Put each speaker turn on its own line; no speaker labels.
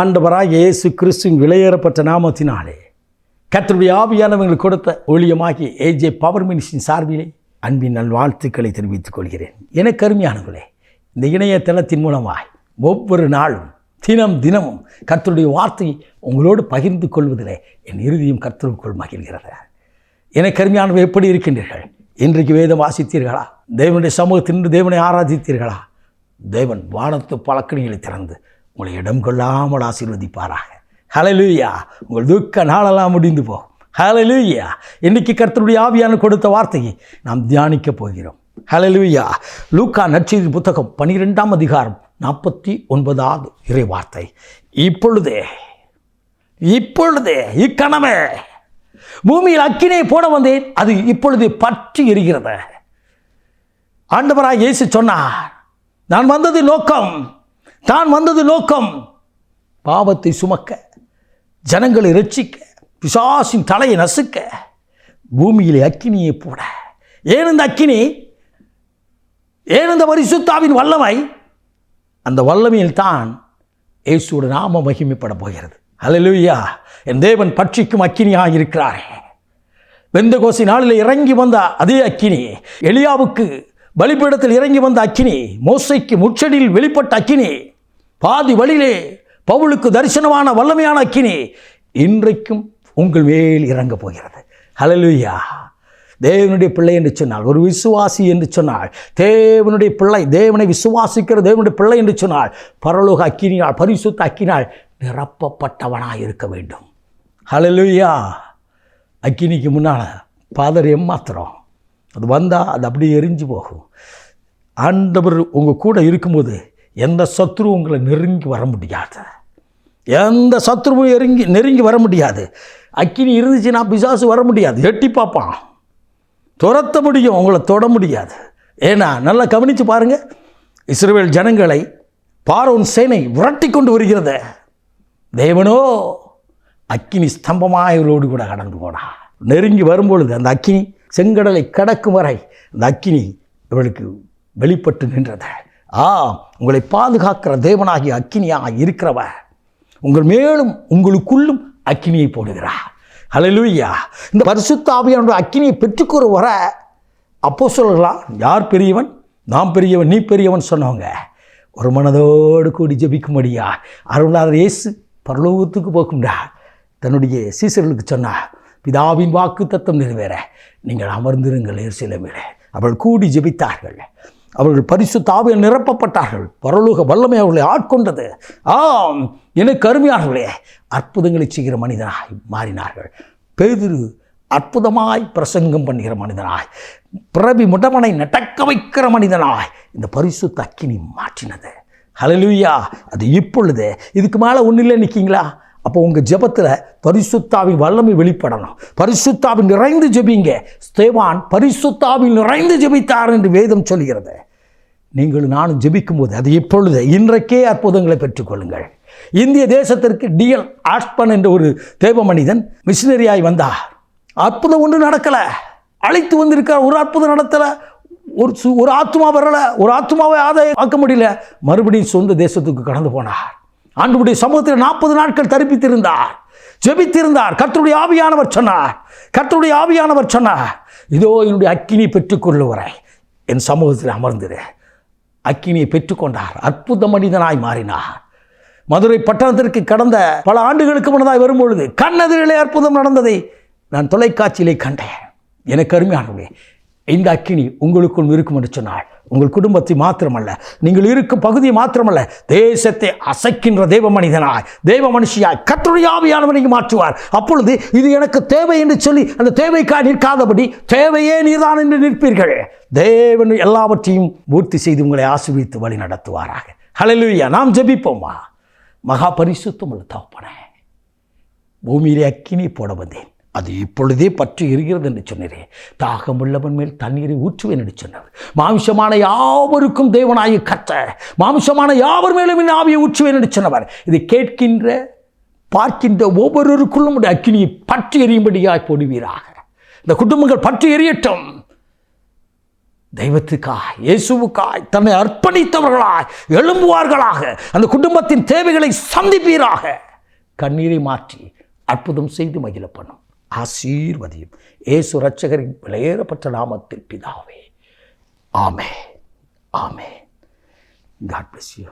ஆண்டவராக இயேசு கிறிஸ்துவின் விலையேறப்பட்ட நாமத்தினாலே கர்த்தருடைய ஆவியானவங்களுக்கு கொடுத்த ஒளியமாகி ஏஜே பவர் மினிஸ்டின் சார்பிலே அன்பின் நல்வாழ்த்துக்களை தெரிவித்துக் கொள்கிறேன். எனக்கு அருமையானவர்களே இந்த இணையதளத்தின் மூலமாய் ஒவ்வொரு நாளும் தினம் தினமும் கர்த்தருடைய வார்த்தையை உங்களோடு பகிர்ந்து கொள்வதிலே என் இறுதியும் கர்த்தருக்குள் மகிழ்கிறது. எனக்கு அருமையானவர் எப்படி இருக்கின்றீர்கள்? இன்றைக்கு வேதம் வாசித்தீர்களா? தேவனுடைய சமூகத்தின் தேவனை ஆராதித்தீர்களா? தேவன் வானத்து பழக்கணிகளை திறந்து உங்களை இடம் கொள்ளாமல் ஆசீர்வதிப்பாராக. ஹலலூயா உங்கள் துக்க நாளெல்லாம் முடிந்து போகும். ஹலலூயா இன்னைக்கு கர்த்தருடைய ஆவியான கொடுத்த வார்த்தையை நாம் தியானிக்கப் போகிறோம். ஹலலூயா லூக்கா நற்செய்தி புத்தகம் பனிரெண்டாம் அதிகாரம் நாற்பத்தி ஒன்பதாவது இறை வார்த்தை இப்பொழுதே இப்பொழுதே இக்கணமே பூமியில் அக்கினை போட வந்தேன். அது இப்பொழுது பற்றி இருக்கிறத ஆண்டவராக இயேசு சொன்னார் நான் வந்தது நோக்கம். தான் வந்தது நோக்கம். பாவத்தை சுமக்க ஜனங்களை ரட்சிக்க பிசாசின் தலையை நசுக்க பூமியிலே அக்கினியை போட. ஏன் இந்த அக்கினி? ஏன் இந்த பரிசுத்தாவின் வல்லமை? அந்த வல்லமையில் தான் இயேசுவோட நாம மகிமைப்பட போகிறது. அலலுயா என் தேவன் பட்சிக்கும் அக்கினியாக இருக்கிறாரே. வெந்தகோசி நாளில் இறங்கி வந்த அதே அக்கினி எளியாவுக்கு பலிபீடத்தில் இறங்கி வந்த அக்கினி மோசைக்கு முச்சடியில் வெளிப்பட்ட அக்கினி பாதி வழியிலே பவுலுக்கு தரிசனமான வல்லமையான அக்கினி இன்றைக்கும் உங்கள் மேல் இறங்க போகிறது. ஹலலுயா தேவனுடைய பிள்ளை என்று சொன்னால் ஒரு விசுவாசி என்று சொன்னால் தேவனுடைய பிள்ளை தேவனை விசுவாசிக்கிற தேவனுடைய பிள்ளை என்று சொன்னால் பரலோக அக்கினியால் பரிசுத்த அக்கினால் நிரப்பப்பட்டவனாக இருக்க வேண்டும். ஹலலுயா அக்கினிக்கு முன்னால் பாதர் எம்மாத்திரம் அது வந்தால் அது அப்படியே எரிஞ்சு போகும். ஆண்டவர் உங்கள் கூட இருக்கும்போது எந்த சத்ருவும் உங்களை நெருங்கி வர முடியாது. எந்த சத்ருவும் எருங்கி நெருங்கி வர முடியாது. அக்கினி இருந்துச்சுன்னா பிசாசு வர முடியாது. எட்டி பார்ப்பான். துரத்த முடியும் உங்களை தொட முடியாது. ஏன்னா நல்லா கவனித்து பாருங்கள் இஸ்ரேல் ஜனங்களை பார்வோன் சேனை விரட்டி கொண்டு வருகிறது. தேவனோ அக்கினி ஸ்தம்பமாக இவரோடு கூட கடந்து போனா. நெருங்கி வரும்பொழுது அந்த அக்கினி செங்கடலை கடக்கும் வரை அந்த அக்கினி இவளுக்கு வெளிப்பட்டு நின்றது. ஆ உங்களை பாதுகாக்கிற தேவனாகிய அக்கினியாக இருக்கிறவ உங்கள் மேலும் உங்களுக்குள்ளும் அக்கினியை போடுகிறார். ஹalleluya இந்த பரிசுத்த அக்கினியை பெற்றுக்கொரு வர அப்போ சொல்லலாம் யார் பெரியவன்? நாம் பெரியவன் நீ பெரியவன் சொன்னவங்க. ஒரு மனதோடு கூடி ஜெபிக்கும்படியா. அருளாளர் இயேசு பரலோகத்துக்கு போக்கும்டா தன்னுடைய சீசர்களுக்கு சொன்னார் பிதாவின் வாக்கு தத்தம் நிறைவேற. நீங்கள் அமர்ந்திருங்கள் எருசலேமிலே. அவள் கூடி ஜெபித்தார்கள். அவர்கள் பரிசு தாவியில் நிரப்பப்பட்டார்கள். பரலோக வல்லமை அவர்களை ஆட்கொண்டது. ஆம் எனக்கு அருமையானவர்களே அற்புதங்களை செய்கிற மனிதனாய் மாறினார்கள். பேதிரு அற்புதமாய் பிரசங்கம் பண்ணுகிற மனிதனாய் பிறவி முடமனை நடக்க வைக்கிற மனிதனாய் இந்த பரிசு தக்கினி மாற்றினது. ஹலலுயா அது இப்பொழுது இதுக்கு மேலே ஒன்றும் இல்லை நிற்கிங்களா? அப்போ உங்கள் ஜெபத்தில் பரிசுத்தாவின் வல்லமை வெளிப்படணும். பரிசுத்தாவின் நிறைந்து ஜெபிங்க. ஸ்தேவான் பரிசுத்தாவில் நிறைந்து ஜெபித்தார் என்று வேதம் சொல்கிறது. நீங்கள் நானும் ஜெபிக்கும்போது அது இப்பொழுது இன்றைக்கே அற்புதங்களை பெற்றுக்கொள்ளுங்கள். இந்திய தேசத்திற்கு டிஎல் ஆஸ்பன் என்ற ஒரு தேவ மனிதன் மிஷினரியாய் வந்தார். அற்புதம் ஒன்று நடக்கலை. அழைத்து வந்திருக்கார் ஒரு அற்புதம் நடத்தலை. ஒரு சு ஒரு ஆத்மா வரலை. ஒரு ஆத்மாவை ஆதாயம் ஆக்க முடியல. மறுபடியும் சொந்த தேசத்துக்கு கடந்து போனார். ஆண்டுடைய சமூகத்தில் நாற்பது நாட்கள் தரிப்பித்திருந்தார். ஜெபித்திருந்தார். கர்த்தருடைய ஆவியானவர் சொன்னார். கர்த்தருடைய ஆவியானவர் சொன்னார். இதோ என்னுடைய அக்கினி பெற்றுக்கொள்ளுவரை. என் சமூகத்தில் அமர்ந்திரு. அக்கினியை பெற்றுக்கொண்டார். அற்புத மனிதனாய் மாறினார். மதுரை பட்டணத்திற்கு கடந்த பல ஆண்டுகளுக்கு முன்னதாய் வரும்பொழுது கண்ணெதிரிலே அற்புதம் நடந்ததை நான் தொலைக்காட்சியிலே கண்டேன். எனக்கு அருமையானவே இந்த அக்கினி உங்களுக்குள் இருக்கும் என்று சொன்னாள். உங்கள் குடும்பத்தை மாத்திரமல்ல நீங்கள் இருக்கும் பகுதியை மாத்திரமல்ல தேசத்தை அசைக்கின்ற தேவ மனிதனாய் தேவ மனுஷியாய் கற்றுடைய மாற்றுவார். அப்பொழுது இது எனக்கு தேவை என்று சொல்லி அந்த தேவைக்காக நிற்காதபடி தேவையே நீர்தான் என்று நிற்பீர்கள். தேவன் எல்லாவற்றையும் பூர்த்தி செய்து உங்களை ஆசிர்வித்து வழி நடத்துவாராக. ஹலலுயா நாம் ஜபிப்போமா? மகா பரிசுத்தம் உள்ள தகப்பனே பூமியிலே அக்கினி போட வந்தேன். அது இப்பொழுதே பற்றி எரிகிறது என்று சொன்னீரே. தாகமுள்ளவன் மேல் தண்ணீரை ஊற்றுவேன் என்று சொன்னார். மாம்சமான யாவருக்கும் தேவனாய் கத்த மாம்சமான யாவர் மேலும் என் ஆவியை ஊற்றுவேன் என்று சொன்னவர். இதை கேட்கின்ற பார்க்கின்ற ஒவ்வொருவருக்குள்ளும் உடைய அக்கினியை பற்றி எரியும்படியாய் போடுவீராக. இந்த குடும்பங்கள் பற்றி எரியட்டும். தெய்வத்துக்காய் இயேசுவுக்காய் தன்னை அர்ப்பணித்தவர்களாய் எழும்புவார்களாக. அந்த குடும்பத்தின் தேவைகளை சந்திப்பீராக. கண்ணீரை மாற்றி அற்புதம் செய்து மகிழப்படும் ஆசீர்வதியும். ஏசு ரட்சகரின் விலையேறப்பட்ட நாமத்தில் பிதாவே. ஆமே ஆமே காட் பிளஸ் யூ